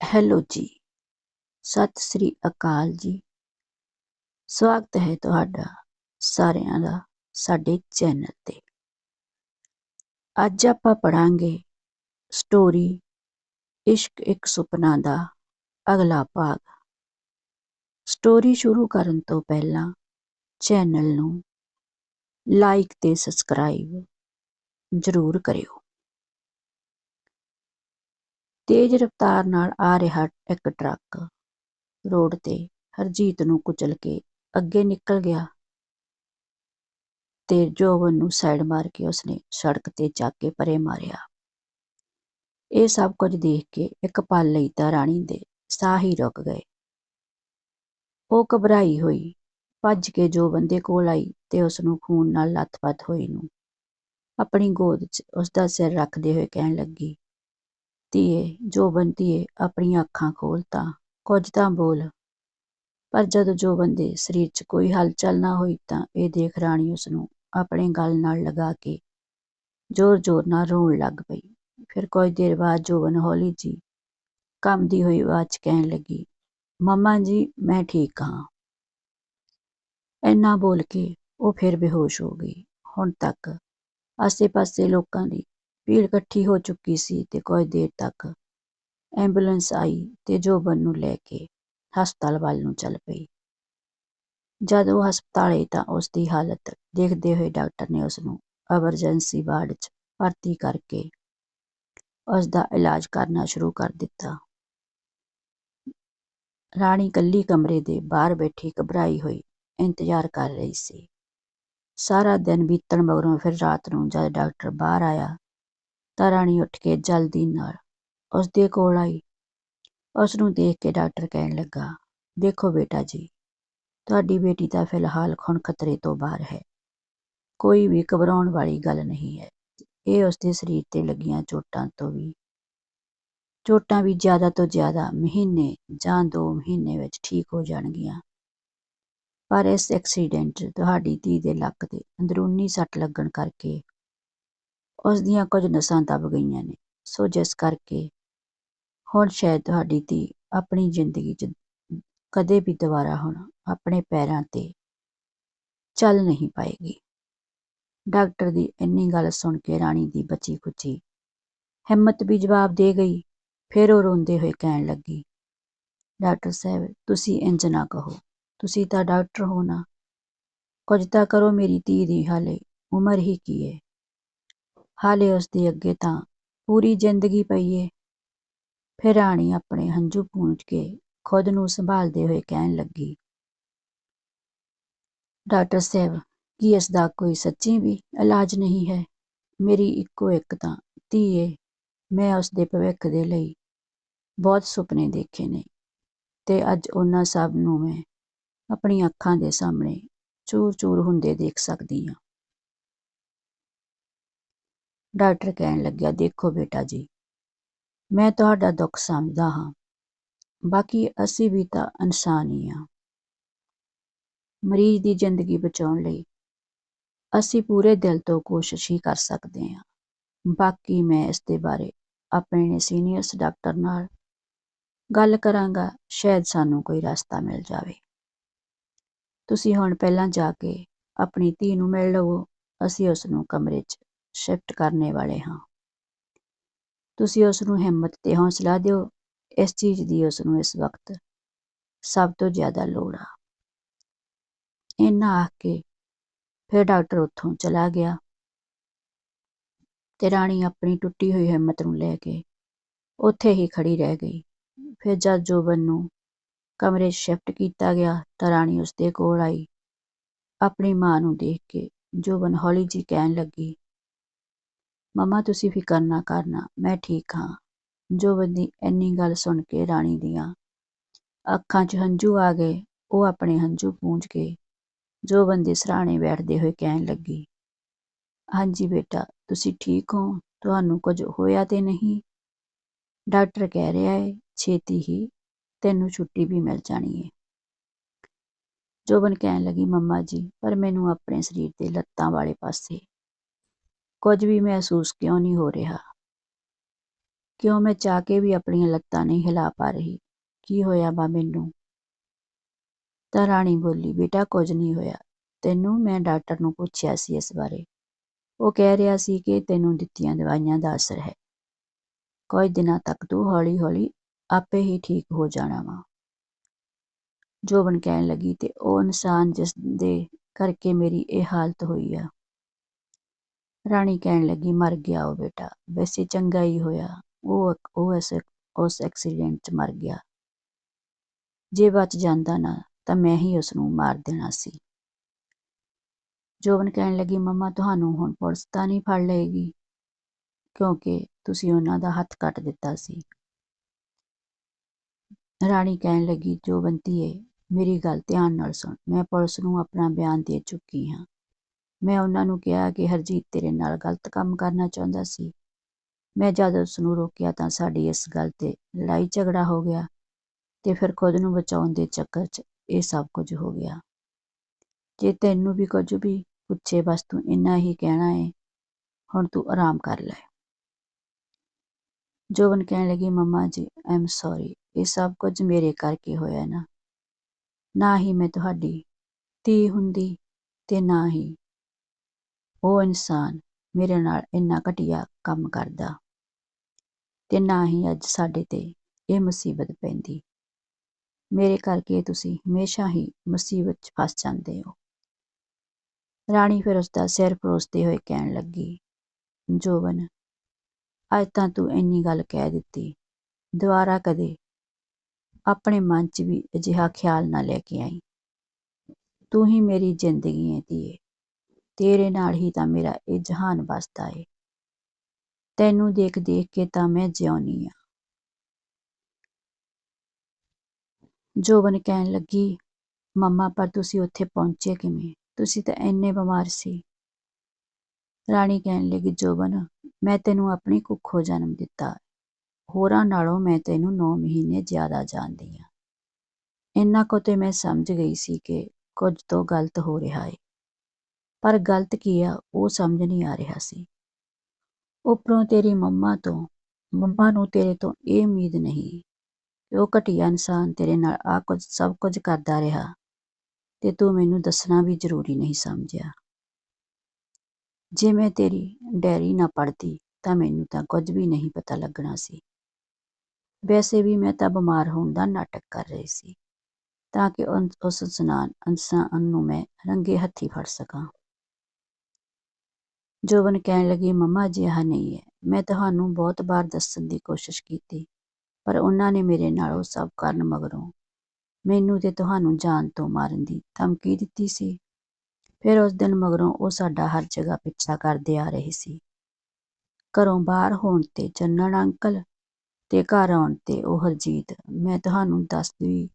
Hello ਜੀ। ਸਤਿ ਸ੍ਰੀ ਅਕਾਲ ਜੀ। ਸਵਾਗਤ ਹੈ ਤੁਹਾਡਾ ਸਾਰਿਆਂ ਦਾ ਸਾਡੇ ਚੈਨਲ ਤੇ। ਅੱਜ ਆਪਾਂ ਪੜਾਂਗੇ ਸਟੋਰੀ ਇਸ਼ਕ ਇੱਕ ਸੁਪਨਾ ਦਾ ਅਗਲਾ ਭਾਗ। ਸਟੋਰੀ ਸ਼ੁਰੂ ਕਰਨ ਤੋਂ ਪਹਿਲਾਂ ਚੈਨਲ ਨੂੰ ਲਾਈਕ ਤੇ ਸਬਸਕ੍ਰਾਈਬ ਜ਼ਰੂਰ ਕਰਿਓ। ਤੇਜ਼ ਰਫ਼ਤਾਰ ਨਾਲ ਆ ਰਿਹਾ ਇੱਕ ਟਰੱਕ। ਰੋਡ ਤੇ ਹਰਜੀਤ ਨੂੰ ਕੁਚਲ ਕੇ ਅੱਗੇ ਨਿਕਲ ਗਿਆ। ਤੇ ਜੋਬਨ ਨੂੰ ਸਾਈਡ ਮਾਰ ਕੇ ਉਸਨੇ ਸੜਕ ਤੇ ਜਾ ਕੇ ਪਰੇ ਮਾਰਿਆ। ਇਹ ਸਭ ਕੁਝ ਦੇਖ ਕੇ ਇੱਕ ਪਲ ਲਈ ਤਾਂ ਰਾਣੀ ਦੇ ਸਾਹ ਹੀ ਰੁਕ ਗਏ। ਉਹ ਘਬਰਾਈ ਹੋਈ, ਭੱਜ ਕੇ ਜੋਬਨ ਦੇ ਕੋਲ ਆਈ ਤੇ ਉਸਨੂੰ ਖੂਨ ਨਾਲ ਲੱਥਪੱਥ ਹੋਈ ਨੂੰ। ਆਪਣੀ ਗੋਦ 'ਚ ਉਸਦਾ ਸਿਰ ਰੱਖਦੇ ਹੋਏ ਕਹਿਣ ਲੱਗੀ ਧੀਏ ਜੋਬਨ ਧੀਏ ਆਪਣੀਆਂ ਅੱਖਾਂ ਖੋਲ ਤਾਂ ਕੁਝ ਤਾਂ ਬੋਲ। ਪਰ ਜਦੋਂ ਜੋਬਨ ਦੇ ਸਰੀਰ 'ਚ ਕੋਈ ਹਲਚਲ ਨਾ ਹੋਈ ਤਾਂ ਇਹ ਦੇਖ ਰਾਣੀ ਉਸ ਨੂੰ ਆਪਣੇ ਗਲ ਨਾਲ ਲਗਾ ਕੇ ਜ਼ੋਰ-ਜ਼ੋਰ ਨਾਲ ਰੋਣ ਲੱਗ ਪਈ। ਫਿਰ ਕੁਝ ਦੇਰ ਬਾਅਦ ਜੋਬਨ ਹੌਲੀ ਜੀ ਕੰਬਦੀ ਹੋਈ ਆਵਾਜ਼ 'ਚ ਕਹਿਣ ਲੱਗੀ, ਮੰਮਾ ਜੀ, ਮੈਂ ਠੀਕ ਹਾਂ। ਇੰਨਾ ਬੋਲ ਕੇ ਉਹ ਫਿਰ ਬੇਹੋਸ਼ ਹੋ ਗਈ। ਹੁਣ ਤੱਕ ਆਸੇ-ਪਾਸੇ ਲੋਕਾਂ ਦੀ ਭੀੜ ਇਕੱਠੀ ਹੋ ਚੁੱਕੀ ਸੀ ਤੇ ਕੁਝ ਦੇਰ ਤੱਕ ਐਂਬੂਲੈਂਸ ਆਈ ਤੇ ਜੋਬਨ ਨੂੰ ਲੈ ਕੇ ਹਸਪਤਾਲ ਵੱਲ ਨੂੰ ਚੱਲ ਪਈ। ਜਦ ਉਹ ਹਸਪਤਾਲ ਆਈ ਤਾਂ ਉਸ ਦੀ ਹਾਲਤ ਦੇਖਦੇ ਹੋਏ ਡਾਕਟਰ ਨੇ ਉਸ ਨੂੰ ਐਮਰਜੈਂਸੀ ਵਾਰਡ 'ਚ ਭਰਤੀ ਕਰਕੇ ਉਸ ਦਾ ਇਲਾਜ ਕਰਨਾ ਸ਼ੁਰੂ ਕਰ ਦਿੱਤਾ। ਰਾਣੀ ਕੱਲੀ ਕਮਰੇ ਦੇ ਬਾਹਰ ਬੈਠੀ ਘਬਰਾਈ ਹੋਈ ਇੰਤਜ਼ਾਰ ਕਰ ਰਹੀ ਸੀ। ਸਾਰਾ ਦਿਨ ਬੀਤਣ ਮਗਰੋਂ ਫਿਰ ਰਾਤ ਨੂੰ ਜਦ ਡਾਕਟਰ ਬਾਹਰ ਆਇਆ ਤਾਂ ਰਾਣੀ ਉੱਠ ਕੇ ਜਲਦੀ ਨਾਲ ਉਸ ਦੇ ਕੋਲ ਆਈ। ਉਸ ਨੂੰ ਦੇਖ ਕੇ ਡਾਕਟਰ ਕਹਿਣ ਲੱਗਾ, ਦੇਖੋ ਬੇਟਾ ਜੀ, ਤੁਹਾਡੀ ਬੇਟੀ ਤਾਂ ਫਿਲਹਾਲ ਹੁਣ ਖਤਰੇ ਤੋਂ ਬਾਹਰ ਹੈ। ਕੋਈ ਵੀ ਘਬਰਾਉਣ ਵਾਲੀ ਗੱਲ ਨਹੀਂ ਹੈ। ਇਹ ਉਸ ਦੇ ਸਰੀਰ ਤੇ ਲੱਗੀਆਂ ਚੋਟਾਂ ਤੋਂ ਵੀ, ਚੋਟਾਂ ਵੀ ਜ਼ਿਆਦਾ ਤੋਂ ਜ਼ਿਆਦਾ ਮਹੀਨੇ ਜਾਂ 2 ਮਹੀਨੇ ਵਿੱਚ ਠੀਕ ਹੋ ਜਾਣਗੀਆਂ। ਪਰ ਇਸ ਐਕਸੀਡੈਂਟ 'ਚ ਤੁਹਾਡੀ ਧੀ ਦੇ ਲੱਕ ਤੇ ਅੰਦਰੂਨੀ ਸੱਟ ਲੱਗਣ ਕਰਕੇ ਉਸ ਦੀਆਂ ਕੁਝ ਨਸਾਂ ਦੱਬ ਗਈਆਂ ਨੇ। ਸੋ ਜਿਸ ਕਰਕੇ ਹੁਣ ਸ਼ਾਇਦ ਤੁਹਾਡੀ ਧੀ ਆਪਣੀ ਜ਼ਿੰਦਗੀ 'ਚ ਕਦੇ ਵੀ ਦੁਬਾਰਾ ਹੁਣ ਆਪਣੇ ਪੈਰਾਂ ਤੇ ਚੱਲ ਨਹੀਂ ਪਾਏਗੀ। ਡਾਕਟਰ ਦੀ ਇੰਨੀ ਗੱਲ ਸੁਣ ਕੇ ਰਾਣੀ ਦੀ ਬਚੀ ਖੁਚੀ ਹਿੰਮਤ ਵੀ ਜਵਾਬ ਦੇ ਗਈ, ਫਿਰ ਉਹ ਰੋਂਦੇ ਹੋਏ ਕਹਿਣ ਲੱਗੀ, ਡਾਕਟਰ ਸਾਹਿਬ, ਤੁਸੀਂ ਇੰਜ ਨਾ ਕਹੋ, ਤੁਸੀਂ ਤਾਂ ਡਾਕਟਰ ਹੋ ਨਾ। ਕੁਝ ਤਾਂ ਕਰੋ ਮੇਰੀ ਧੀ ਦੀ, ਹਾਲੇ ਉਮਰ ਹੀ ਕੀ ਹੈ ਹਾਲੇ ਉਸਦੇ ਅੱਗੇ ਤਾਂ ਪੂਰੀ ਜ਼ਿੰਦਗੀ ਪਈ ਏ। ਫਿਰ ਰਾਣੀ ਆਪਣੇ ਹੰਝੂ ਪੂੰਝ ਕੇ ਖੁਦ ਨੂੰ ਸੰਭਾਲਦੇ ਹੋਏ ਕਹਿਣ ਲੱਗੀ, ਡਾਕਟਰ ਸਾਹਿਬ ਕੀ ਇਸਦਾ ਕੋਈ ਸੱਚੀ ਵੀ ਇਲਾਜ ਨਹੀਂ ਹੈ? ਮੇਰੀ ਇੱਕੋ ਇੱਕ ਤਾਂ ਧੀ ਏ। ਮੈਂ ਉਸਦੇ ਭਵਿੱਖ ਦੇ ਲਈ ਬਹੁਤ ਸੁਪਨੇ ਦੇਖੇ ਨੇ ਤੇ ਅੱਜ ਉਹਨਾਂ ਸਭ ਨੂੰ ਮੈਂ ਆਪਣੀਆਂ ਅੱਖਾਂ ਦੇ ਸਾਹਮਣੇ ਚੂਰ-ਚੂਰ ਹੁੰਦੇ ਦੇਖ ਸਕਦੀ ਹਾਂ। ਡਾਕਟਰ ਕਹਿਣ ਲੱਗਿਆ, ਦੇਖੋ ਬੇਟਾ ਜੀ, ਮੈਂ ਤੁਹਾਡਾ ਦੁੱਖ ਸਮਝਦਾ ਹਾਂ, ਬਾਕੀ ਅਸੀਂ ਵੀ ਤਾਂ ਇਨਸਾਨ ਹੀ ਆ ਮਰੀਜ਼ ਦੀ ਜ਼ਿੰਦਗੀ ਬਚਾਉਣ ਲਈ ਅਸੀਂ ਪੂਰੇ ਦਿਲ ਤੋਂ ਕੋਸ਼ਿਸ਼ ਹੀ ਕਰ ਸਕਦੇ ਹਾਂ। ਬਾਕੀ ਮੈਂ ਇਸ ਦੇ ਬਾਰੇ ਆਪਣੇ ਸੀਨੀਅਰਸ ਡਾਕਟਰ ਨਾਲ ਗੱਲ ਕਰਾਂਗਾ, ਸ਼ਾਇਦ ਸਾਨੂੰ ਕੋਈ ਰਸਤਾ ਮਿਲ ਜਾਵੇ। ਤੁਸੀਂ ਹੁਣ ਪਹਿਲਾਂ ਜਾ ਕੇ ਆਪਣੀ ਧੀ ਨੂੰ ਮਿਲ ਲਵੋ, ਅਸੀਂ ਉਸ ਨੂੰ ਕਮਰੇ 'ਚ ਸ਼ਿਫਟ ਕਰਨੇ ਵਾਲੇ ਹਾਂ। ਤੁਸੀਂ ਉਸ ਨੂੰ ਹਿੰਮਤ ਤੇ ਹੌਸਲਾ ਦਿਓ। ਇਸ ਚੀਜ਼ ਦੀ ਉਸ ਨੂੰ ਇਸ ਵਕਤ ਸਭ ਤੋਂ ਜ਼ਿਆਦਾ ਲੋੜ ਆ। ਇਹਨਾਂ ਆਖ ਕੇ ਫਿਰ ਡਾਕਟਰ ਉੱਥੋਂ ਚਲਾ ਗਿਆ ਤੇ ਰਾਣੀ ਆਪਣੀ ਟੁੱਟੀ ਹੋਈ ਹਿੰਮਤ ਨੂੰ ਲੈ ਕੇ ਉੱਥੇ ਹੀ ਖੜੀ ਰਹਿ ਗਈ। ਫਿਰ ਜਦ ਜੋਬਨ ਨੂੰ ਕਮਰੇ ਸ਼ਿਫਟ ਕੀਤਾ ਗਿਆ ਤਾਂ ਰਾਣੀ ਉਸ ਦੇ ਕੋਲ ਆਈ। ਆਪਣੀ ਮਾਂ ਨੂੰ ਦੇਖ ਕੇ ਜੋਬਨ ਹੌਲੀ ਜੀ ਕਹਿਣ ਲੱਗੀ ਮੰਮਾ, ਤੁਸੀਂ ਫਿਕਰ ਨਾ ਕਰਨਾ, ਮੈਂ ਠੀਕ ਹਾਂ। ਜੋਬਨ ਦੀ ਇੰਨੀ ਗੱਲ ਸੁਣ ਕੇ ਰਾਣੀ ਦੀਆਂ ਅੱਖਾਂ 'ਚ ਹੰਝੂ ਆ ਗਏ। ਉਹ ਆਪਣੇ ਹੰਝੂ ਪੂੰਝ ਕੇ ਜੋਬਨ ਦੇ ਸਰਾਣੇ ਬੈਠਦੇ ਹੋਏ ਕਹਿਣ ਲੱਗੀ, ਹਾਂਜੀ ਬੇਟਾ, ਤੁਸੀਂ ਠੀਕ ਹੋ? ਤੁਹਾਨੂੰ ਕੁਝ ਹੋਇਆ ਤੇ ਨਹੀਂ? ਡਾਕਟਰ ਕਹਿ ਰਿਹਾ ਹੈ ਛੇਤੀ ਹੀ ਤੈਨੂੰ ਛੁੱਟੀ ਵੀ ਮਿਲ ਜਾਣੀ ਹੈ ਜੋਬਨ ਕਹਿਣ ਲੱਗੀ, ਮੰਮਾ ਜੀ, ਪਰ ਮੈਨੂੰ ਆਪਣੇ ਸਰੀਰ ਦੇ ਲੱਤਾਂ ਵਾਲੇ ਪਾਸੇ ਕੁਝ ਵੀ ਮਹਿਸੂਸ ਕਿਉਂ ਨਹੀਂ ਹੋ ਰਿਹਾ? ਕਿਉਂ ਮੈਂ ਚਾਹ ਕੇ ਵੀ ਆਪਣੀਆਂ ਲੱਤਾਂ ਨਹੀਂ ਹਿਲਾ ਪਾ ਰਹੀ? ਕੀ ਹੋਇਆ ਵਾ ਮੈਨੂੰ? ਤਾਂ ਰਾਣੀ ਬੋਲੀ, ਬੇਟਾ ਕੁਝ ਨਹੀਂ ਹੋਇਆ। ਤੈਨੂੰ ਮੈਂ ਡਾਕਟਰ ਨੂੰ ਪੁੱਛਿਆ ਸੀ ਇਸ ਬਾਰੇ। ਉਹ ਕਹਿ ਰਿਹਾ ਸੀ ਕਿ ਤੈਨੂੰ ਦਿੱਤੀਆਂ ਦਵਾਈਆਂ ਦਾ ਅਸਰ ਹੈ। ਕੁਝ ਦਿਨਾਂ ਤੱਕ ਤੂੰ ਹੌਲੀ ਹੌਲੀ ਆਪੇ ਹੀ ਠੀਕ ਹੋ ਜਾਣਾ ਵਾ। ਜੋਬਨ ਕਹਿਣ ਲੱਗੀ ਤੇ ਉਹ ਇਨਸਾਨ ਜਿਸ ਦੇ ਕਰਕੇ ਮੇਰੀ ਇਹ ਹਾਲਤ ਹੋਈ ਆ। ਰਾਣੀ ਕਹਿਣ ਲੱਗੀ, ਮਰ ਗਿਆ ਉਹ ਬੇਟਾ, ਵੈਸੇ ਚੰਗਾ ਹੀ ਹੋਇਆ, ਉਹ ਉਹ ਇਸ ਉਸ ਐਕਸੀਡੈਂਟ 'ਚ ਮਰ ਗਿਆ। ਜੇ ਬਚ ਜਾਂਦਾ ਨਾ, ਤਾਂ ਮੈਂ ਹੀ ਉਸ ਨੂੰ ਮਾਰ ਦੇਣਾ ਸੀ। ਜੋਬਨ ਕਹਿਣ ਲੱਗੀ, ਮੰਮਾ, ਤੁਹਾਨੂੰ ਹੁਣ ਪੁਲਿਸ ਤਾਂ ਨਹੀਂ ਫੜ ਲਏਗੀ, ਕਿਉਂਕਿ ਤੁਸੀਂ ਉਹਨਾਂ ਦਾ ਹੱਥ ਕੱਟ ਦਿੱਤਾ ਸੀ। ਰਾਣੀ ਕਹਿਣ ਲੱਗੀ, ਜੋਬਨ ਧੀਏ, ਮੇਰੀ ਗੱਲ ਧਿਆਨ ਨਾਲ ਸੁਣ, ਮੈਂ ਪੁਲਿਸ ਨੂੰ ਆਪਣਾ ਬਿਆਨ ਦੇ ਚੁੱਕੀ ਹਾਂ। ਮੈਂ ਉਹਨਾਂ ਨੂੰ ਕਿਹਾ ਕਿ ਹਰਜੀਤ ਤੇਰੇ ਨਾਲ ਗਲਤ ਕੰਮ ਕਰਨਾ ਚਾਹੁੰਦਾ ਸੀ। ਮੈਂ ਜਦ ਉਸ ਨੂੰ ਰੋਕਿਆ ਤਾਂ ਸਾਡੀ ਇਸ ਗੱਲ ਤੇ ਲੜਾਈ ਝਗੜਾ ਹੋ ਗਿਆ ਤੇ ਫਿਰ ਖੁਦ ਨੂੰ ਬਚਾਉਣ ਦੇ ਚੱਕਰ 'ਚ ਇਹ ਸਭ ਕੁਝ ਹੋ ਗਿਆ। ਜੇ ਤੈਨੂੰ ਵੀ ਕੁਝ ਵੀ ਪੁੱਛੇ ਬਸ ਤੂੰ ਇੰਨਾ ਹੀ ਕਹਿਣਾ ਏ। ਹੁਣ ਤੂੰ ਆਰਾਮ ਕਰ ਲੈ। ਜੋਬਨ ਕਹਿਣ ਲੱਗੀ, ਮੰਮਾ ਜੀ ਆਮ ਸੌਰੀ ਇਹ ਸਭ ਕੁਝ ਮੇਰੇ ਕਰਕੇ ਹੋਇਆ ਨਾ। ਨਾ ਹੀ ਮੈਂ ਤੁਹਾਡੀ ਧੀ ਹੁੰਦੀ ਤੇ ਨਾ ਹੀ ਉਹ ਇਨਸਾਨ ਮੇਰੇ ਨਾਲ ਇੰਨਾ ਘਟੀਆ ਕੰਮ ਕਰਦਾ ਤੇ ਨਾ ਹੀ ਅੱਜ ਸਾਡੇ ਤੇ ਇਹ ਮੁਸੀਬਤ ਪੈਂਦੀ। ਮੇਰੇ ਕਰਕੇ ਤੁਸੀਂ ਹਮੇਸ਼ਾ ਹੀ ਮੁਸੀਬਤ 'ਚ ਫਸ ਜਾਂਦੇ ਹੋ। ਰਾਣੀ ਫਿਰ ਉਸ ਦਾ ਸਿਰ ਪਰੋਸਦੇ ਹੋਏ ਕਹਿਣ ਲੱਗੀ, ਜੋਬਨ, ਅੱਜ ਤਾਂ ਤੂੰ ਇੰਨੀ ਗੱਲ ਕਹਿ ਦਿੱਤੀ। ਦੁਬਾਰਾ ਕਦੇ ਆਪਣੇ ਮਨ 'ਚ ਵੀ ਅਜਿਹਾ ਖਿਆਲ ਨਾ ਲੈ ਕੇ ਆਈ। ਤੂੰ ਹੀ ਮੇਰੀ ਜ਼ਿੰਦਗੀ ਹੈ ਧੀਏ। ਤੇਰੇ ਨਾਲ ਹੀ ਤਾਂ ਮੇਰਾ ਇਹ ਜਹਾਨ ਵਸਦਾ ਏ। ਤੈਨੂੰ ਦੇਖ ਦੇਖ ਕੇ ਤਾਂ ਮੈਂ ਜਿਉਣੀ ਆ। ਜੋਬਨ ਕਹਿਣ ਲੱਗੀ, ਮੰਮਾ, ਪਰ ਤੁਸੀਂ ਉੱਥੇ ਪਹੁੰਚੇ ਕਿਵੇਂ? ਤੁਸੀਂ ਤਾਂ ਇੰਨੇ ਬਿਮਾਰ ਸੀ। ਰਾਣੀ ਕਹਿਣ ਲੱਗੀ, ਜੋਬਨ, ਮੈਂ ਤੈਨੂੰ ਆਪਣੀ ਕੁੱਖੋਂ ਜਨਮ ਦਿੱਤਾ। ਹੋਰਾਂ ਨਾਲੋਂ ਮੈਂ ਤੈਨੂੰ 9 ਮਹੀਨੇ ਜ਼ਿਆਦਾ ਜਾਣਦੀ ਆ। ਇੰਨਾ ਕੋ ਤੇ ਮੈਂ ਸਮਝ ਗਈ ਸੀ ਕਿ ਕੁਝ ਤੋਂ ਗਲਤ ਹੋ ਰਿਹਾ ਏ। ਪਰ ਗਲਤ ਕੀ ਆ, ਉਹ ਸਮਝ ਨਹੀਂ ਆ ਰਿਹਾ ਸੀ। ਉੱਪਰੋਂ ਤੇਰੀ ਮੰਮਾ ਤੋਂ, ਮੰਮਾ ਨੂੰ ਤੇਰੇ ਤੋਂ ਇਹ ਉਮੀਦ ਨਹੀਂ ਕਿ ਉਹ ਘਟੀਆ ਇਨਸਾਨ ਤੇਰੇ ਨਾਲ ਆ ਕੁਝ, ਸਭ ਕੁਝ ਕਰਦਾ ਰਿਹਾ ਤੇ ਤੂੰ ਮੈਨੂੰ ਦੱਸਣਾ ਵੀ ਜ਼ਰੂਰੀ ਨਹੀਂ ਸਮਝਿਆ। ਜੇ ਮੈਂ ਤੇਰੀ ਡੈਰੀ ਨਾ ਪੜਦੀ ਤਾਂ ਮੈਨੂੰ ਤਾਂ ਕੁਝ ਵੀ ਨਹੀਂ ਪਤਾ ਲੱਗਣਾ ਸੀ। ਵੈਸੇ ਵੀ ਮੈਂ ਤਾਂ ਬਿਮਾਰ ਹੋਣ ਦਾ ਨਾਟਕ ਕਰ ਰਹੀ ਸੀ, ਤਾਂ ਕਿ ਉਸ ਇਨਸਾਨ ਇਨਸਾਨ ਨੂੰ ਮੈਂ ਰੰਗੇ ਹੱਥੀ ਫੜ ਸਕਾਂ। ਜੋਬਨ ਕਹਿਣ ਲੱਗੀ, ਮੰਮਾ, ਅਜਿਹਾ ਨਹੀਂ ਹੈ। ਮੈਂ ਤੁਹਾਨੂੰ ਬਹੁਤ ਵਾਰ ਦੱਸਣ ਦੀ ਕੋਸ਼ਿਸ਼ ਕੀਤੀ, ਪਰ ਉਹਨਾਂ ਨੇ ਮੇਰੇ ਨਾਲ ਉਹ ਸਭ ਕਰਨ ਮਗਰੋਂ ਮੈਨੂੰ ਤੇ ਤੁਹਾਨੂੰ ਜਾਨ ਤੋਂ ਮਾਰਨ ਦੀ ਧਮਕੀ ਦਿੱਤੀ ਸੀ। ਫਿਰ ਉਸ ਦਿਨ ਮਗਰੋਂ ਉਹ ਸਾਡਾ ਹਰ ਜਗ੍ਹਾ ਪਿੱਛਾ ਕਰਦੇ ਆ ਰਹੇ ਸੀ। ਘਰੋਂ ਬਾਹਰ ਹੋਣ ਤੇ ਚੰਨਣ ਅੰਕਲ ਤੇ ਘਰ ਆਉਣ ਤੇ ਉਹ ਹਰਜੀਤ, ਮੈਂ ਤੁਹਾਨੂੰ ਦੱਸਦੀ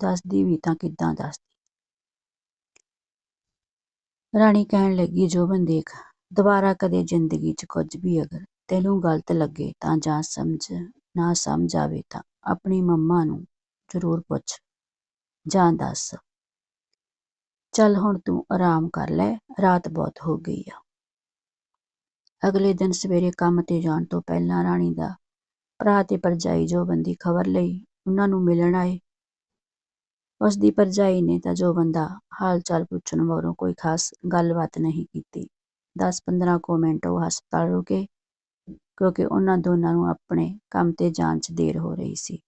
ਦੱਸਦੀ ਵੀ ਤਾਂ ਕਿੱਦਾਂ ਦੱਸਦੀ। ਰਾਣੀ ਕਹਿਣ ਲੱਗੀ, ਜੋਬਨ ਦੇਖ ਦੁਬਾਰਾ ਕਦੇ ਜ਼ਿੰਦਗੀ 'ਚ ਕੁਝ ਵੀ ਅਗਰ ਤੈਨੂੰ ਗਲਤ ਲੱਗੇ ਤਾਂ ਜਾਂ ਸਮਝ, ਨਾ ਸਮਝ ਆਵੇ ਤਾਂ ਆਪਣੀ ਮੰਮਾ ਨੂੰ ਜ਼ਰੂਰ ਪੁੱਛ ਜਾਂ ਦੱਸ। ਚੱਲ ਹੁਣ ਤੂੰ ਆਰਾਮ ਕਰ ਲੈ, ਰਾਤ ਬਹੁਤ ਹੋ ਗਈ ਆ। ਅਗਲੇ ਦਿਨ ਸਵੇਰੇ ਕੰਮ ਤੇ ਜਾਣ ਤੋਂ ਪਹਿਲਾਂ ਰਾਣੀ ਦਾ ਭਰਾ ਤੇ ਪਰਜਾਈ ਜੋਬਨ ਦੀ ਖਬਰ ਲਈ ਉਹਨਾਂ ਨੂੰ ਮਿਲਣ ਆਏ। ਉਸ ਦੀ ਪਰਜਾਈ ਨੇ ਤਾਂ ਜੋਬਨ ਦਾ ਹਾਲ ਚਾਲ ਪੁੱਛਣ ਮਗਰੋਂ ਕੋਈ ਖਾਸ ਗੱਲਬਾਤ ਨਹੀਂ ਕੀਤੀ। 10-15 ਕੁ ਮਿੰਟ ਉਹ ਹਸਪਤਾਲ ਰੁਕੇ, ਕਿਉਂਕਿ ਉਹਨਾਂ ਦੋਨਾਂ ਨੂੰ ਆਪਣੇ ਕੰਮ ਤੇ ਜਾਣ 'ਚ ਦੇਰ ਹੋ ਰਹੀ ਸੀ।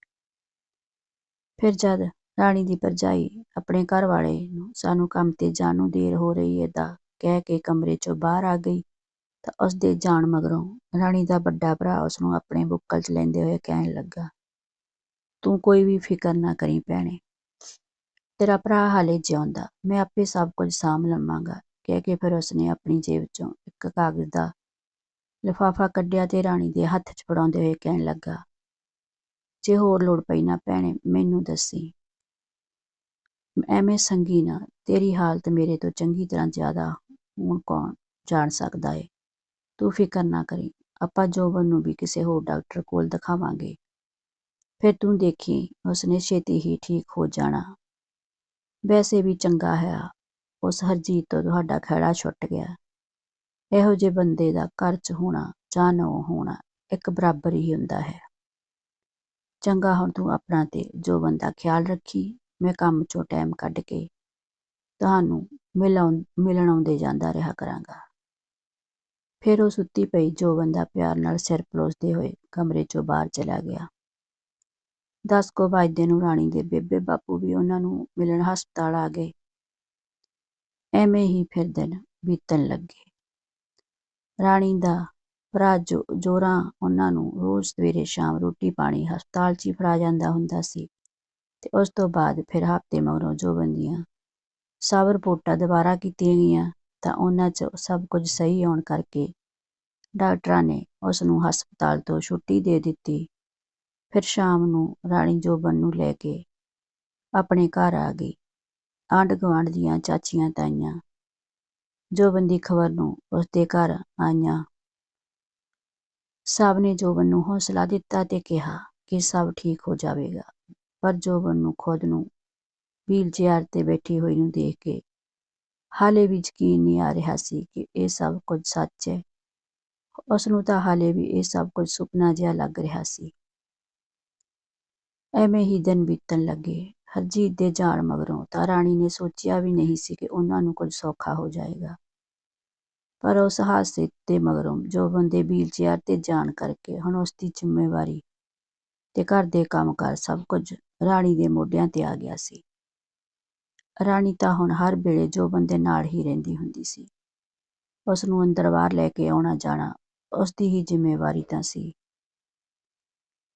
ਫਿਰ ਜਦ ਰਾਣੀ ਦੀ ਪਰਜਾਈ ਆਪਣੇ ਘਰ ਵਾਲੇ ਨੂੰ ਸਾਨੂੰ ਕੰਮ ਤੇ ਜਾਣ ਨੂੰ ਦੇਰ ਹੋ ਰਹੀ ਹੈ ਦਾ ਕਹਿ ਕੇ ਕਮਰੇ 'ਚੋਂ ਬਾਹਰ ਆ ਗਈ ਤਾਂ ਉਸ ਦੇ ਜਾਣ ਮਗਰੋਂ ਰਾਣੀ ਦਾ ਵੱਡਾ ਭਰਾ ਉਸ ਨੂੰ ਆਪਣੇ ਬੁੱਕਲ 'ਚ ਲੈਂਦੇ ਹੋਏ ਕਹਿਣ ਲੱਗਾ, ਤੂੰ ਕੋਈ ਵੀ ਫਿਕਰ ਨਾ ਕਰੀ ਭੈਣੇ। ਤੇਰਾ ਭਰਾ ਹਾਲੇ ਜਿਉਂਦਾ, ਮੈਂ ਆਪੇ ਸਭ ਕੁਝ ਸਾਂਭ ਲਵਾਂਗਾ। ਕਹਿ ਕੇ ਫਿਰ ਉਸਨੇ ਆਪਣੀ ਜੇਬ 'ਚੋਂ ਇੱਕ ਕਾਗਜ਼ ਦਾ ਲਿਫਾਫਾ ਕੱਢਿਆ ਤੇ ਰਾਣੀ ਦੇ ਹੱਥ 'ਚ ਫੜਾਉਂਦੇ ਹੋਏ ਕਹਿਣ ਲੱਗਾ, ਜੇ ਹੋਰ ਲੋੜ ਪਈ ਨਾ ਭੈਣੇ, ਮੈਨੂੰ ਦੱਸੀ। ਐਵੇਂ ਸੰਗੀ ਨਾ, ਤੇਰੀ ਹਾਲਤ ਮੇਰੇ ਤੋਂ ਚੰਗੀ ਤਰ੍ਹਾਂ ਜ਼ਿਆਦਾ ਹੁਣ ਕੌਣ ਜਾਣ ਸਕਦਾ ਏ? ਤੂੰ ਫਿਕਰ ਨਾ ਕਰੀ, ਆਪਾਂ ਜੋਬਨ ਨੂੰ ਵੀ ਕਿਸੇ ਹੋਰ ਡਾਕਟਰ ਕੋਲ ਦਿਖਾਵਾਂਗੇ। ਫਿਰ ਤੂੰ ਦੇਖੀ, ਉਸਨੇ ਛੇਤੀ ਹੀ ਠੀਕ ਹੋ ਜਾਣਾ। ਵੈਸੇ ਵੀ ਚੰਗਾ ਹੈ ਉਸ ਹਰਜੀਤ ਤੋਂ ਤੁਹਾਡਾ ਖਹਿੜਾ ਛੁੱਟ ਗਿਆ। ਇਹੋ ਜਿਹੇ ਬੰਦੇ ਦਾ ਘਰ 'ਚ ਹੋਣਾ ਜਾਂ ਨਾ ਹੋਣਾ ਇੱਕ ਬਰਾਬਰ ਹੀ ਹੁੰਦਾ ਹੈ। ਚੰਗਾ ਹੁਣ ਤੂੰ ਆਪਣਾ ਤੇ ਜੋਬਨ ਦਾ ਖਿਆਲ ਰੱਖੀ, ਮੈਂ ਕੰਮ ਚੋਂ ਟਾਈਮ ਕੱਢ ਕੇ ਤੁਹਾਨੂੰ ਮਿਲਣ ਮਿਲਣ ਆਉਂਦੇ ਜਾਂਦਾ ਰਿਹਾ ਕਰਾਂਗਾ। ਫਿਰ ਉਹ ਸੁੱਤੀ ਪਈ ਜੋਬਨ ਦਾ ਪਿਆਰ ਨਾਲ ਸਿਰ ਪਲੋਸਦੇ ਹੋਏ ਕਮਰੇ ਚੋਂ ਬਾਹਰ ਚਲਾ ਗਿਆ। ਦਸ ਕੋ ਵਜਦੇ ਨੂੰ ਰਾਣੀ ਦੇ ਬੇਬੇ ਬਾਪੂ ਵੀ ਉਹਨਾਂ ਨੂੰ ਮਿਲਣ ਹਸਪਤਾਲ ਆ ਗਏ। ਐਵੇਂ ਹੀ ਫਿਰ ਦਿਨ ਬੀਤਣ ਲੱਗੇ। ਰਾਣੀ ਦਾ ਭਰਾ ਜੋ, ਜੋਰਾ ਉਹਨਾਂ ਨੂੰ ਰੋਜ਼ ਸਵੇਰੇ ਸ਼ਾਮ ਰੋਟੀ ਪਾਣੀ ਹਸਪਤਾਲ 'ਚ ਹੀ ਫੜਾ ਜਾਂਦਾ ਹੁੰਦਾ ਸੀ ਤੇ ਉਸ ਤੋਂ ਬਾਅਦ ਫਿਰ ਹਫ਼ਤੇ ਮਗਰੋਂ ਜੋਬਨ ਦੀਆਂ ਸਭ ਰਿਪੋਰਟਾਂ ਦੁਬਾਰਾ ਕੀਤੀਆਂ ਗਈਆਂ ਤਾਂ ਉਹਨਾਂ 'ਚ ਸਭ ਕੁਝ ਸਹੀ ਆਉਣ ਕਰਕੇ ਡਾਕਟਰਾਂ ਨੇ ਉਸ ਨੂੰ ਹਸਪਤਾਲ ਤੋਂ ਛੁੱਟੀ ਦੇ ਦਿੱਤੀ। ਫਿਰ ਸ਼ਾਮ ਨੂੰ ਰਾਣੀ ਜੋਬਨ ਨੂੰ ਲੈ ਕੇ ਆਪਣੇ ਘਰ ਆ ਗਈ। ਆਂਢ ਗੁਆਂਢ ਦੀਆਂ ਚਾਚੀਆਂ ਤਾਈਆਂ ਜੋਬਨ ਦੀ ਖਬਰ ਨੂੰ ਉਸਦੇ ਘਰ ਆਈਆਂ। ਸਭ ਨੇ ਜੋਬਨ ਨੂੰ ਹੌਸਲਾ ਦਿੱਤਾ ਤੇ ਕਿਹਾ ਕਿ ਸਭ ਠੀਕ ਹੋ ਜਾਵੇਗਾ, ਪਰ ਜੋਬਨ ਨੂੰ ਖੁਦ ਨੂੰ ਵੀਲ ਚੇਅਰ ਤੇ ਬੈਠੀ ਹੋਈ ਨੂੰ ਦੇਖ ਕੇ ਹਾਲੇ ਵੀ ਯਕੀਨ ਨਹੀਂ ਆ ਰਿਹਾ ਸੀ ਕਿ ਇਹ ਸਭ ਕੁਝ ਸੱਚ ਹੈ। ਉਸ ਨੂੰ ਤਾਂ ਹਾਲੇ ਵੀ ਇਹ ਸਭ ਕੁਝ ਸੁਪਨਾ ਜਿਹਾ ਲੱਗ ਰਿਹਾ ਸੀ। ਐਵੇਂ ਹੀ ਦਿਨ ਬੀਤਣ ਲੱਗੇ। ਹਰਜੀਤ ਦੇ ਜਾਣ ਮਗਰੋਂ ਤਾਂ ਰਾਣੀ ਨੇ ਸੋਚਿਆ ਵੀ ਨਹੀਂ ਸੀ ਕਿ ਉਹਨਾਂ ਨੂੰ ਕੁਝ ਸੌਖਾ ਹੋ ਜਾਏਗਾ। ਪਰ ਉਸ ਹਾਦਸੇ ਦੇ ਮਗਰੋਂ ਜੋ ਬੰਦੇ ਵੀਲ ਤੇ ਜਾਣ ਕਰਕੇ ਹੁਣ ਉਸ ਦੀ ਜ਼ਿੰਮੇਵਾਰੀ ਤੇ ਘਰ ਦੇ ਕੰਮਕਾਰ ਸਭ ਕੁਝ ਰਾਣੀ ਦੇ ਮੋਢਿਆਂ ਤੇ ਆ ਗਿਆ ਸੀ। ਰਾਣੀ ਤਾਂ ਹੁਣ ਹਰ ਵੇਲੇ ਜੋ ਬੰਦੇ ਨਾਲ ਹੀ ਰਹਿੰਦੀ ਹੁੰਦੀ ਸੀ, ਉਸ ਨੂੰ ਅੰਦਰ ਬਾਹਰ ਲੈ ਕੇ ਆਉਣਾ ਜਾਣਾ ਉਸ ਦੀ ਹੀ ਜ਼ਿੰਮੇਵਾਰੀ ਤਾਂ ਸੀ।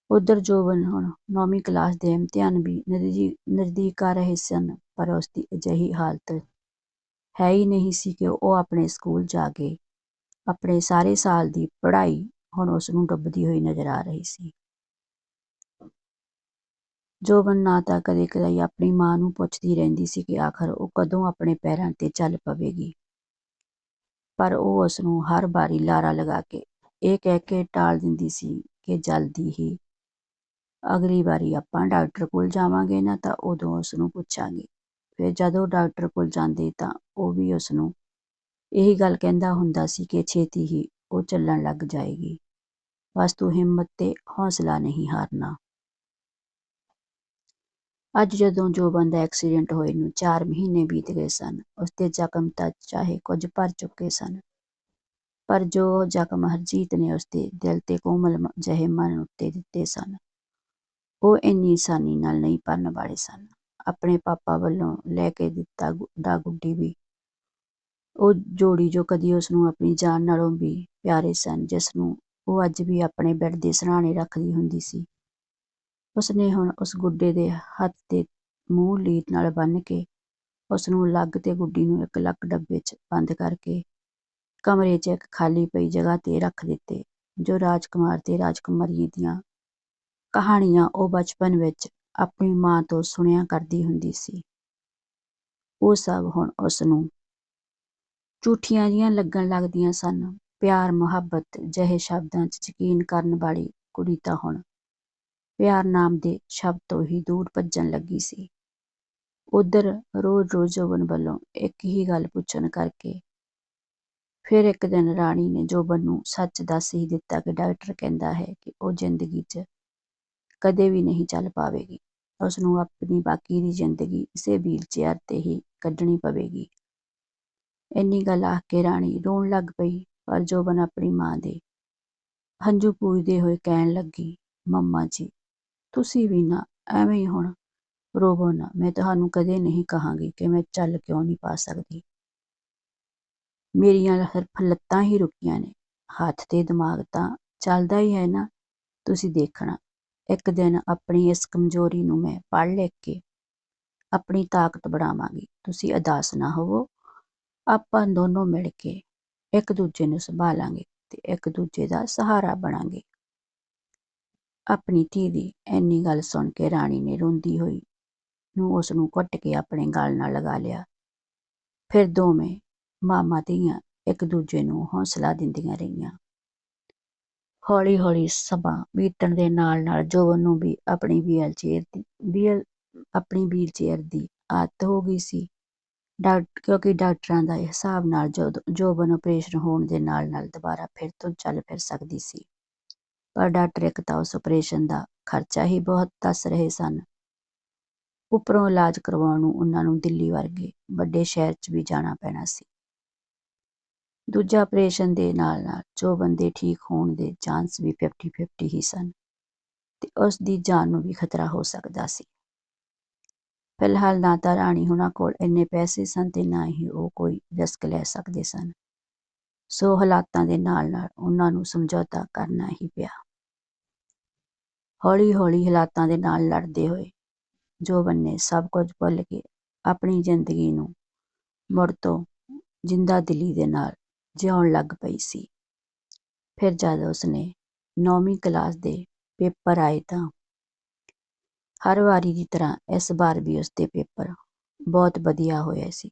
ਉਧਰ ਜੋਬਨ ਹੁਣ ਨੌਵੀਂ ਕਲਾਸ ਦੇ ਇਮਤਿਹਾਨ ਵੀ ਨਜ਼ਦੀਕ ਆ ਰਹੇ ਸਨ, ਪਰ ਉਸਦੀ ਅਜਿਹੀ ਹਾਲਤ ਹੈ ਹੀ ਨਹੀਂ ਸੀ ਕਿ ਉਹ ਆਪਣੇ ਸਕੂਲ ਜਾ ਕੇ ਆਪਣੇ ਸਾਰੇ ਸਾਲ ਦੀ ਪੜ੍ਹਾਈ ਹੁਣ ਉਸਨੂੰ ਡੁੱਬਦੀ ਹੋਈ ਨਜ਼ਰ ਆ ਰਹੀ ਸੀ। ਜੋਬਨ ਨਾ ਤਾਂ ਕਦੇ ਕਦੇ ਆਪਣੀ ਮਾਂ ਨੂੰ ਪੁੱਛਦੀ ਰਹਿੰਦੀ ਸੀ ਕਿ ਆਖਰ ਉਹ ਕਦੋਂ ਆਪਣੇ ਪੈਰਾਂ ਤੇ ਚੱਲ ਪਵੇਗੀ। ਪਰ ਉਹ ਉਸਨੂੰ ਹਰ ਵਾਰੀ ਲਾਰਾ ਲਗਾ ਕੇ ਇਹ ਕਹਿ ਕੇ ਟਾਲ ਦਿੰਦੀ ਸੀ ਕਿ ਜਲਦੀ ਹੀ ਅਗਲੀ ਵਾਰੀ ਆਪਾਂ ਡਾਕਟਰ ਕੋਲ ਜਾਵਾਂਗੇ ਨਾ ਤਾਂ ਉਦੋਂ ਉਸ ਨੂੰ ਪੁੱਛਾਂਗੇ। ਫਿਰ ਜਦੋਂ ਡਾਕਟਰ ਕੋਲ ਜਾਂਦੇ ਤਾਂ ਉਹ ਵੀ ਉਸ ਨੂੰ ਇਹੀ ਗੱਲ ਕਹਿੰਦਾ ਹੁੰਦਾ ਸੀ ਕਿ ਛੇਤੀ ਹੀ ਉਹ ਚੱਲਣ ਲੱਗ ਜਾਏਗੀ। ਬਸ ਤੂੰ ਹਿੰਮਤ ਤੇ ਹੌਸਲਾ ਨਹੀਂ ਹਾਰਨਾ। ਅੱਜ ਜਦੋਂ ਜੋ ਬੰਦਾ ਐਕਸੀਡੈਂਟ ਹੋਏ ਨੂੰ 4 ਮਹੀਨੇ ਬੀਤ ਗਏ ਸਨ, ਉਸਦੇ ਜ਼ਖਮ ਤਾਂ ਚਾਹੇ ਕੁਝ ਭਰ ਚੁੱਕੇ ਸਨ, ਪਰ ਜੋ ਜ਼ਖਮ ਹਰਜੀਤ ਨੇ ਉਸਦੇ ਦਿਲ ਤੇ ਕੋਮਲ ਜਿਹੇ ਮਨ ਉੱਤੇ ਦਿੱਤੇ ਸਨ ਉਹ ਇੰਨੀ ਆਸਾਨੀ ਨਾਲ ਨਹੀਂ ਭਰਨ ਵਾਲੇ ਸਨ। ਆਪਣੇ ਪਾਪਾ ਵੱਲੋਂ ਲੈ ਕੇ ਦਿੱਤਾ ਗੁੱਡਾ ਗੁੱਡੀ ਵੀ। ਉਹ ਜੋੜੀ ਜੋ ਕਦੀ ਉਸਨੂੰ ਆਪਣੀ ਜਾਨ ਨਾਲੋਂ ਵੀ ਪਿਆਰੇ ਸਨ, ਜਿਸਨੂੰ ਉਹ ਅੱਜ ਵੀ ਆਪਣੇ ਬੈੱਡ ਦੇ ਸਰਾਣੇ ਰੱਖਦੀ ਹੁੰਦੀ ਸੀ। ਉਸਨੇ ਹੁਣ ਉਸ ਗੁੱਡੇ ਦੇ ਹੱਥ ਤੇ ਮੂੰਹ ਲੀਤ ਨਾਲ ਬੰਨ੍ਹ ਕੇ ਉਸਨੂੰ ਅਲੱਗ ਤੇ ਗੁੱਡੀ ਨੂੰ ਇੱਕ ਲੱਕ ਡੱਬੇ 'ਚ ਬੰਦ ਕਰਕੇ ਕਮਰੇ 'ਚ ਇੱਕ ਖਾਲੀ ਪਈ ਜਗ੍ਹਾ ਤੇ ਰੱਖ ਦਿੱਤੇ, ਜੋ ਰਾਜਕੁਮਾਰ ਤੇ ਰਾਜਕੁਮਾਰੀ ਦੀਆਂ ਕਹਾਣੀਆਂ ਉਹ ਬਚਪਨ ਵਿੱਚ ਆਪਣੀ ਮਾਂ ਤੋਂ ਸੁਣਿਆ ਕਰਦੀ ਹੁੰਦੀ ਸੀ। ਉਹ ਸਭ ਹੁਣ ਉਸ ਨੂੰ ਝੂਠੀਆਂ ਜੀਆਂ ਲੱਗਣ ਲੱਗਦੀਆਂ ਸਨ। ਪਿਆਰ, ਮੁਹੱਬਤ ਜਿਹੇ ਸ਼ਬਦਾਂ 'ਚ ਯਕੀਨ ਕਰਨ ਵਾਲੀ ਕੁੜੀ ਤਾਂ ਹੁਣ ਪਿਆਰ ਨਾਮ ਦੇ ਸ਼ਬਦ ਤੋਂ ਹੀ ਦੂਰ ਭੱਜਣ ਲੱਗੀ ਸੀ। ਉਧਰ ਰੋਜ਼-ਰੋਜ਼ ਜੋਬਨ ਵੱਲੋਂ ਇੱਕ ਹੀ ਗੱਲ ਪੁੱਛਣ ਕਰਕੇ ਫਿਰ ਇੱਕ ਦਿਨ ਰਾਣੀ ਨੇ ਜੋਬਨ ਨੂੰ ਸੱਚ ਦੱਸ ਹੀ ਦਿੱਤਾ ਕਿ ਡਾਕਟਰ ਕਹਿੰਦਾ ਹੈ ਕਿ ਉਹ ਜ਼ਿੰਦਗੀ 'ਚ ਕਦੇ ਵੀ ਨਹੀਂ ਚੱਲ ਪਾਵੇਗੀ। ਉਸ ਨੂੰ ਆਪਣੀ ਬਾਕੀ ਦੀ ਜ਼ਿੰਦਗੀ ਇਸੇ ਵੀਲ ਚੇਅਰ ਤੇ ਹੀ ਕੱਢਣੀ ਪਵੇਗੀ। ਇੰਨੀ ਗੱਲ ਆਖ ਕੇ ਰਾਣੀ ਰੋਣ ਲੱਗ ਪਈ, ਪਰ ਜੋਬਨ ਆਪਣੀ ਮਾਂ ਦੇ ਹੰਝੂ ਪੂਜਦੇ ਹੋਏ ਕਹਿਣ ਲੱਗੀ, ਮੰਮਾ ਜੀ, ਤੁਸੀਂ ਵੀ ਨਾ ਐਵੇਂ ਹੀ ਹੁਣ ਰੋਵੋ ਨਾ। ਮੈਂ ਤੁਹਾਨੂੰ ਕਦੇ ਨਹੀਂ ਕਹਾਂਗੀ ਕਿ ਮੈਂ ਚੱਲ ਕਿਉਂ ਨਹੀਂ ਪਾ ਸਕਦੀ। ਮੇਰੀਆਂ ਸਿਰਫ ਲੱਤਾਂ ਹੀ ਰੁਕੀਆਂ ਨੇ। ਹੱਥ ਤੇ ਦਿਮਾਗ ਤਾਂ ਚੱਲਦਾ ਹੀ ਹੈ ਨਾ। ਤੁਸੀਂ ਦੇਖਣਾ ਇੱਕ ਦਿਨ ਆਪਣੀ ਇਸ ਕਮਜ਼ੋਰੀ ਨੂੰ ਮੈਂ ਪੜ੍ਹ ਲਿਖ ਕੇ ਆਪਣੀ ਤਾਕਤ ਬਣਾਵਾਂਗੀ। ਤੁਸੀਂ ਅਦਾਸ ਨਾ ਹੋਵੋ। ਆਪਾਂ ਦੋਨੋਂ ਮਿਲ ਕੇ ਇੱਕ ਦੂਜੇ ਨੂੰ ਸੰਭਾਲਾਂਗੇ ਤੇ ਇੱਕ ਦੂਜੇ ਦਾ ਸਹਾਰਾ ਬਣਾਂਗੇ। ਆਪਣੀ ਧੀ ਦੀ ਐਨੀ ਗੱਲ ਸੁਣ ਕੇ ਰਾਣੀ ਨੇ ਰੋਂਦੀ ਹੋਈ ਨੂੰ ਉਸ ਨੂੰ ਘੁੱਟ ਕੇ ਆਪਣੇ ਗਲ ਨਾਲ ਲਗਾ ਲਿਆ। ਫਿਰ ਦੋਵੇਂ ਮਾਮਾ ਧੀਆਂ ਇੱਕ ਦੂਜੇ ਨੂੰ ਹੌਸਲਾ ਦਿੰਦੀਆਂ ਰਹੀਆਂ। ਹੌਲੀ ਹੌਲੀ ਸਮਾਂ ਬੀਤਣ ਦੇ ਨਾਲ ਨਾਲ ਜੋਬਨ ਨੂੰ ਵੀ ਆਪਣੀ ਵੀਲ ਚੇਅਰ ਦੀ ਵੀਲ ਆਪਣੀ ਵੀਲਚੇਅਰ ਦੀ ਆਦਤ ਹੋ ਗਈ ਸੀ। ਡਾਕਟਰ ਕਿਉਂਕਿ ਡਾਕਟਰਾਂ ਦਾ ਹਿਸਾਬ ਨਾਲ ਜੋਬਨ ਆਪਰੇਸ਼ਨ ਹੋਣ ਦੇ ਨਾਲ ਨਾਲ ਦੁਬਾਰਾ ਫਿਰ ਤੋਂ ਚੱਲ ਫਿਰ ਸਕਦੀ ਸੀ। ਪਰ ਡਾਕਟਰ ਇੱਕ ਤਾਂ ਉਸ ਆਪਰੇਸ਼ਨ ਦਾ ਖਰਚਾ ਹੀ ਬਹੁਤ ਦੱਸ ਰਹੇ ਸਨ। ਉੱਪਰੋਂ ਇਲਾਜ ਕਰਵਾਉਣ ਨੂੰ ਉਹਨਾਂ ਨੂੰ ਦਿੱਲੀ ਵਰਗੇ ਵੱਡੇ ਸ਼ਹਿਰ 'ਚ ਵੀ ਜਾਣਾ ਪੈਣਾ ਸੀ। ਦੂਜਾ ਆਪਰੇਸ਼ਨ ਦੇ ਨਾਲ ਨਾਲ ਜੋ ਬੰਦੇ ਠੀਕ ਹੋਣ ਦੇ ਚਾਂਸ ਵੀ 50-50 ਹੀ ਸਨ ਤੇ ਉਸ ਦੀ ਜਾਨ ਨੂੰ ਵੀ ਖਤਰਾ ਹੋ ਸਕਦਾ ਸੀ। ਫਿਲਹਾਲ ਨਾ ਤਾਂ ਰਾਣੀ ਹੁਣਾਂ ਕੋਲ ਇੰਨੇ ਪੈਸੇ ਸਨ ਤੇ ਨਾ ਹੀ ਉਹ ਕੋਈ ਰਿਸਕ ਲੈ ਸਕਦੇ ਸਨ। ਸੋ ਹਾਲਾਤਾਂ ਦੇ ਨਾਲ ਨਾਲ ਉਹਨਾਂ ਨੂੰ ਸਮਝੌਤਾ ਕਰਨਾ ਹੀ ਪਿਆ। ਹੌਲੀ ਹੌਲੀ ਹਾਲਾਤਾਂ ਦੇ ਨਾਲ ਲੜਦੇ ਹੋਏ ਜੋ ਬੰਨੇ ਸਭ ਕੁਝ ਭੁੱਲ ਕੇ ਆਪਣੀ ਜ਼ਿੰਦਗੀ ਨੂੰ ਮੁੜ ਤੋਂ ਜਿੰਦਾ ਦਿਲੀ ਦੇ ਨਾਲ ਜਿਉਣ ਲੱਗ ਪਈ ਸੀ। ਫਿਰ ਜਦ ਉਸਨੇ ਨੌਵੀਂ ਕਲਾਸ ਦੇ ਪੇਪਰ ਆਏ ਤਾਂ ਹਰ ਵਾਰੀ ਦੀ ਤਰ੍ਹਾਂ ਇਸ ਵਾਰ ਵੀ ਉਸਦੇ ਪੇਪਰ ਬਹੁਤ ਵਧੀਆ ਹੋਏ ਸੀ।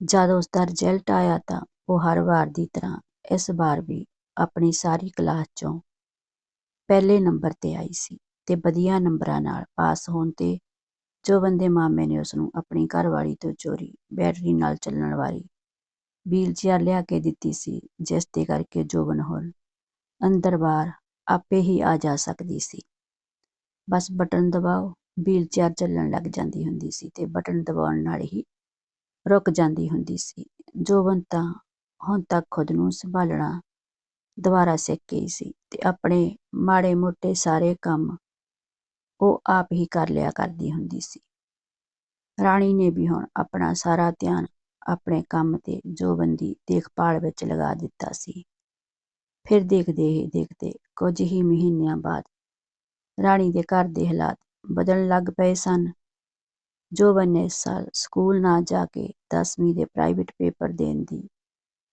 ਜਦ ਉਸਦਾ ਰਿਜ਼ਲਟ ਆਇਆ ਤਾਂ ਉਹ ਹਰ ਵਾਰ ਦੀ ਤਰ੍ਹਾਂ ਇਸ ਵਾਰ ਵੀ ਆਪਣੀ ਸਾਰੀ ਕਲਾਸ ਚੋਂ ਪਹਿਲੇ ਨੰਬਰ ਤੇ ਆਈ ਸੀ ਤੇ ਵਧੀਆ ਨੰਬਰਾਂ ਨਾਲ ਪਾਸ ਹੋਣ ਤੇ ਜੋ ਬੰਦੇ ਮਾਮੇ ਨੇ ਉਸਨੂੰ ਆਪਣੀ ਘਰਵਾਲੀ ਤੋਂ ਚੋਰੀ, ਬੈਟਰੀ ਨਾਲ ਚੱਲਣ ਵਾਲੀ ਵੀਲਚੇਅਰ ਲਿਆ ਕੇ ਦਿੱਤੀ ਸੀ, ਜਿਸ ਦੇ ਕਰਕੇ ਜੋਬਨ ਹੁਣ ਅੰਦਰ ਬਾਹਰ ਆਪੇ ਹੀ ਆ ਜਾ ਸਕਦੀ ਸੀ। ਬਸ ਬਟਨ ਦਬਾਓ ਵੀਲਚੇਅਰ ਚੱਲਣ ਲੱਗ ਜਾਂਦੀ ਹੁੰਦੀ ਸੀ ਤੇ ਬਟਨ ਦਬਾਉਣ ਨਾਲ ਹੀ ਰੁਕ ਜਾਂਦੀ ਹੁੰਦੀ ਸੀ। ਜੋਬਨ ਤਾਂ ਹੁਣ ਤੱਕ ਖੁਦ ਨੂੰ ਸੰਭਾਲਣਾ ਦੁਬਾਰਾ ਸਿੱਖ ਗਈ ਸੀ ਤੇ ਆਪਣੇ ਮਾੜੇ ਮੋਟੇ ਸਾਰੇ ਕੰਮ ਉਹ ਆਪ ਹੀ ਕਰ ਲਿਆ ਕਰਦੀ ਹੁੰਦੀ ਸੀ। ਰਾਣੀ ਨੇ ਵੀ ਹੁਣ ਆਪਣਾ ਸਾਰਾ ਧਿਆਨ ਆਪਣੇ ਕੰਮ ਤੇ ਜੋਬਨ ਦੀ ਦੇਖਭਾਲ ਵਿੱਚ ਲਗਾ ਦਿੱਤਾ ਸੀ ਫਿਰ ਦੇਖਦੇ ਹੀ ਦੇਖਦੇ ਕੁਝ ਹੀ ਮਹੀਨਿਆਂ ਬਾਅਦ ਰਾਣੀ ਦੇ ਘਰ ਦੇ ਹਾਲਾਤ ਬਦਲਣ ਲੱਗ ਪਏ ਸਨ ਜੋਬਨ ਨੇ ਇਸ ਸਾਲ ਸਕੂਲ ਨਾ ਜਾ ਕੇ 10ਵੀਂ ਦੇ ਪ੍ਰਾਈਵੇਟ ਪੇਪਰ ਦੇਣ ਦੀ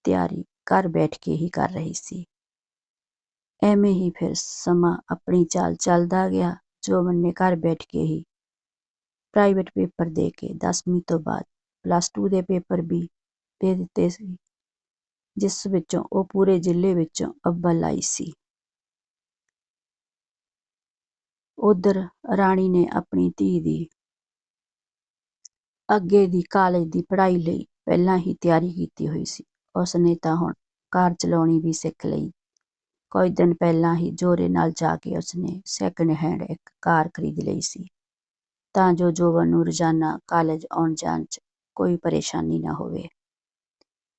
ਤਿਆਰੀ ਘਰ ਬੈਠ ਕੇ ਹੀ ਕਰ ਰਹੀ ਸੀ ਐਵੇਂ ਹੀ ਫਿਰ ਸਮਾਂ ਆਪਣੀ ਚਾਲ ਚੱਲਦਾ ਗਿਆ ਜੋਬਨ ਨੇ ਘਰ ਬੈਠ ਕੇ ਹੀ ਪ੍ਰਾਈਵੇਟ ਪੇਪਰ ਦੇ ਕੇ 10ਵੀਂ ਤੋਂ ਬਾਅਦ ਪਲੱਸ ਟੂ ਦੇ ਪੇਪਰ ਵੀ ਦੇ ਦਿੱਤੇ ਸੀ, ਜਿਸ ਵਿੱਚੋਂ ਉਹ ਪੂਰੇ ਜ਼ਿਲ੍ਹੇ ਵਿੱਚੋਂ ਅੱਵਲ ਆਈ ਸੀ। ਉਧਰ ਰਾਣੀ ਨੇ ਆਪਣੀ ਧੀ ਦੀ ਅੱਗੇ ਦੀ ਕਾਲਜ ਦੀ ਪੜ੍ਹਾਈ ਲਈ ਪਹਿਲਾਂ ਹੀ ਤਿਆਰੀ ਕੀਤੀ ਹੋਈ ਸੀ। ਉਸ ਨੇ ਤਾਂ ਹੁਣ ਕਾਰ ਚਲਾਉਣੀ ਵੀ ਸਿੱਖ ਲਈ। ਕੁਝ ਦਿਨ ਪਹਿਲਾਂ ਹੀ ਜੋਰੇ ਨਾਲ ਜਾ ਕੇ ਉਸਨੇ ਸੈਕਿੰਡ ਹੈਂਡ ਇੱਕ ਕਾਰ ਖਰੀਦ ਲਈ ਸੀ। ਤਾਂ ਜੋ ਜੋਬਨ ਨੂੰ ਰੋਜ਼ਾਨਾ ਕਾਲਜ ਆਉਣ ਜਾਣ 'ਚ ਕੋਈ ਪਰੇਸ਼ਾਨੀ ਨਾ ਹੋਵੇ।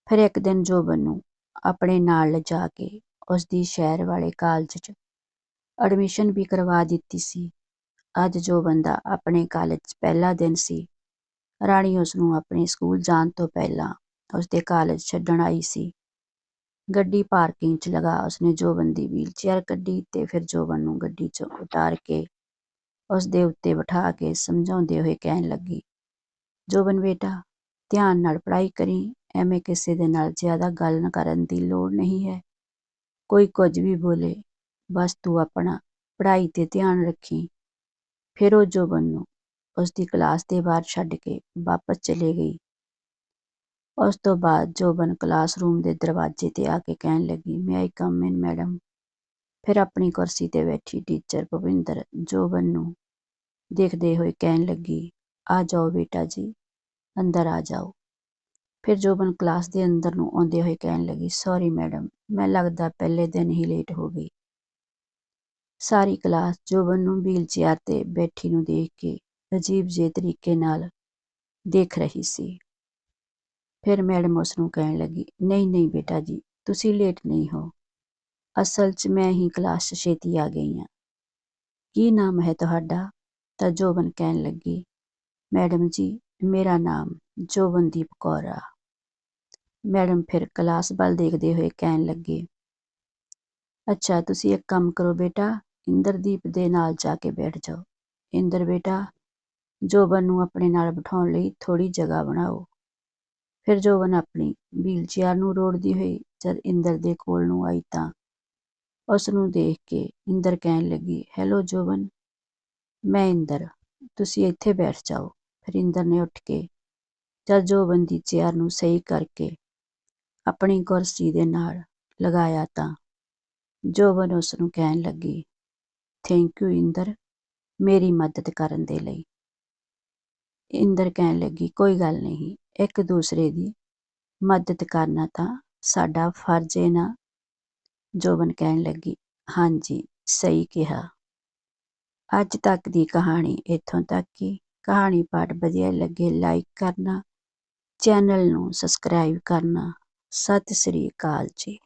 ਫਿਰ ਇੱਕ ਦਿਨ ਜੋਬਨ ਨੂੰ ਆਪਣੇ ਨਾਲ ਲਿਜਾ ਕੇ ਉਸ ਦੀ ਸ਼ਹਿਰ ਵਾਲੇ ਕਾਲਜ 'ਚ ਐਡਮਿਸ਼ਨ ਵੀ ਕਰਵਾ ਦਿੱਤੀ ਸੀ। ਅੱਜ ਜੋਬਨ ਦਾ ਆਪਣੇ ਕਾਲਜ ਪਹਿਲਾ ਦਿਨ ਸੀ। ਰਾਣੀ ਉਸ ਨੂੰ ਆਪਣੇ ਸਕੂਲ ਜਾਣ ਤੋਂ ਪਹਿਲਾਂ ਉਸ ਦੇ ਕਾਲਜ ਛੱਡਣ ਆਈ ਸੀ। ਗੱਡੀ ਪਾਰਕਿੰਗ 'ਚ ਲਗਾ ਉਸਨੇ ਜੋਬਨ ਦੀ ਵੀਲਚੇਅਰ ਕੱਢੀ ਤੇ ਫਿਰ ਜੋਬਨ ਨੂੰ ਗੱਡੀ 'ਚੋਂ ਉਤਾਰ ਕੇ ਉਸ ਦੇ ਉੱਤੇ ਬਿਠਾ ਕੇ ਸਮਝਾਉਂਦੇ ਹੋਏ ਕਹਿਣ ਲੱਗੀ ਜੋਬਨ ਬੇਟਾ, ਧਿਆਨ ਨਾਲ ਪੜ੍ਹਾਈ ਕਰੀ, ਐਵੇਂ ਕਿਸੇ ਦੇ ਨਾਲ ਜ਼ਿਆਦਾ ਗੱਲ ਨਾ ਕਰਨ ਦੀ ਲੋੜ ਨਹੀਂ ਹੈ। ਕੋਈ ਕੁਝ ਵੀ ਬੋਲੇ, ਬਸ ਤੂੰ ਆਪਣਾ ਪੜ੍ਹਾਈ ਤੇ ਧਿਆਨ ਰੱਖੀ। ਫਿਰ ਉਹ ਜੋਬਨ ਨੂੰ ਉਸ ਦੀ ਕਲਾਸ ਦੇ ਬਾਹਰ ਛੱਡ ਕੇ ਵਾਪਸ ਚਲੇ ਗਈ। ਉਸ ਤੋਂ ਬਾਅਦ ਜੋਬਨ ਕਲਾਸਰੂਮ ਦੇ ਦਰਵਾਜ਼ੇ ਤੇ ਆ ਕੇ ਕਹਿਣ ਲੱਗੀ ਮੈਂ ਆਈ ਕਮ ਇਨ ਮੈਡਮ ਫਿਰ ਆਪਣੀ ਕੁਰਸੀ ਤੇ ਬੈਠੀ ਟੀਚਰ ਭਵਿੰਦਰ ਜੋਬਨ ਨੂੰ ਦੇਖਦੇ ਹੋਏ ਕਹਿਣ ਲੱਗੀ ਆ ਜਾਓ ਬੇਟਾ ਜੀ, ਅੰਦਰ ਆ ਜਾਓ। ਫਿਰ ਜੋਬਨ ਕਲਾਸ ਦੇ ਅੰਦਰ ਨੂੰ ਆਉਂਦੇ ਹੋਏ ਕਹਿਣ ਲੱਗੀ ਸੌਰੀ ਮੈਡਮ ਮੈਂ ਲੱਗਦਾ ਪਹਿਲੇ ਦਿਨ ਹੀ ਲੇਟ ਹੋ ਗਈ। ਸਾਰੀ ਕਲਾਸ ਜੋਬਨ ਨੂੰ ਵੀਲ ਚੇਅਰ ਤੇ ਬੈਠੀ ਨੂੰ ਦੇਖ ਕੇ ਅਜੀਬ ਜਿਹੇ ਤਰੀਕੇ ਨਾਲ ਦੇਖ ਰਹੀ ਸੀ। ਫਿਰ ਮੈਡਮ ਉਸ ਨੂੰ ਕਹਿਣ ਲੱਗੀ, ਨਹੀਂ ਨਹੀਂ ਬੇਟਾ ਜੀ, ਤੁਸੀਂ ਲੇਟ ਨਹੀਂ ਹੋ। ਅਸਲ 'ਚ ਮੈਂ ਹੀ ਕਲਾਸ 'ਚ ਛੇਤੀ ਆ ਗਈ ਹਾਂ। ਕੀ ਨਾਮ ਹੈ ਤੁਹਾਡਾ? ਤਾਂ ਜੋਬਨ ਕਹਿਣ ਲੱਗੀ ਮੈਡਮ ਜੀ, ਮੇਰਾ ਨਾਮ ਜੋਬਨਦੀਪ ਕੌਰ ਆ। ਮੈਡਮ ਫਿਰ ਕਲਾਸ ਵੱਲ ਦੇਖਦੇ ਹੋਏ ਕਹਿਣ ਲੱਗੇ, ਅੱਛਾ, ਤੁਸੀਂ ਇੱਕ ਕੰਮ ਕਰੋ ਬੇਟਾ, ਇੰਦਰਦੀਪ ਦੇ ਨਾਲ ਜਾ ਕੇ ਬੈਠ ਜਾਓ। ਇੰਦਰ ਬੇਟਾ ਜੋਬਨ ਨੂੰ ਆਪਣੇ ਨਾਲ ਬਿਠਾਉਣ ਲਈ ਥੋੜੀ ਜਗ੍ਹਾ ਬਣਾਓ। ਫਿਰ ਜੋਬਨ ਆਪਣੀ ਵੀਲਚੇਅਰ ਨੂੰ ਰੋੜਦੀ ਹੋਈ ਜਦ ਇੰਦਰ ਦੇ ਕੋਲ ਨੂੰ ਆਈ ਤਾਂ ਉਸ ਨੂੰ ਦੇਖ ਕੇ ਇੰਦਰ ਕਹਿਣ ਲੱਗੀ, ਹੈਲੋ ਜੋਬਨ ਮੈਂ ਇੰਦਰ, ਤੁਸੀਂ ਇੱਥੇ ਬੈਠ ਜਾਓ। ਫਿਰ ਨੇ ਉੱਠ ਕੇ ਜਦ ਜੋਬਨ ਦੀ ਚੇਅਰ ਨੂੰ ਸਹੀ ਕਰਕੇ ਆਪਣੀ ਕੁਰਸੀ ਦੇ ਨਾਲ ਲਗਾਇਆ ਤਾਂ ਜੋਬਨ ਉਸ ਨੂੰ ਕਹਿਣ ਲੱਗੀ ਥੈਂਕ ਯੂ ਇੰਦਰ, ਮੇਰੀ ਮਦਦ ਕਰਨ ਦੇ ਲਈ। ਇੰਦਰ ਕਹਿਣ ਲੱਗੀ, ਕੋਈ ਗੱਲ ਨਹੀਂ, ਇੱਕ ਦੂਸਰੇ ਦੀ ਮਦਦ ਕਰਨਾ ਤਾਂ ਸਾਡਾ ਫਰਜ਼ ਹੈ ਨਾ? ਜੋਬਨ ਕਹਿਣ ਲੱਗੀ, ਹਾਂਜੀ, ਸਹੀ ਕਿਹਾ। ਅੱਜ ਤੱਕ ਦੀ ਕਹਾਣੀ ਇੱਥੋਂ ਤੱਕ ਕਿ ਕਹਾਣੀ ਪਾਠ ਵਧੀਆ ਲੱਗੇ ਲਾਈਕ ਕਰਨਾ ਚੈਨਲ ਨੂੰ ਸਬਸਕ੍ਰਾਈਬ ਕਰਨਾ। ਸਤਿ ਸ੍ਰੀ ਅਕਾਲ ਜੀ।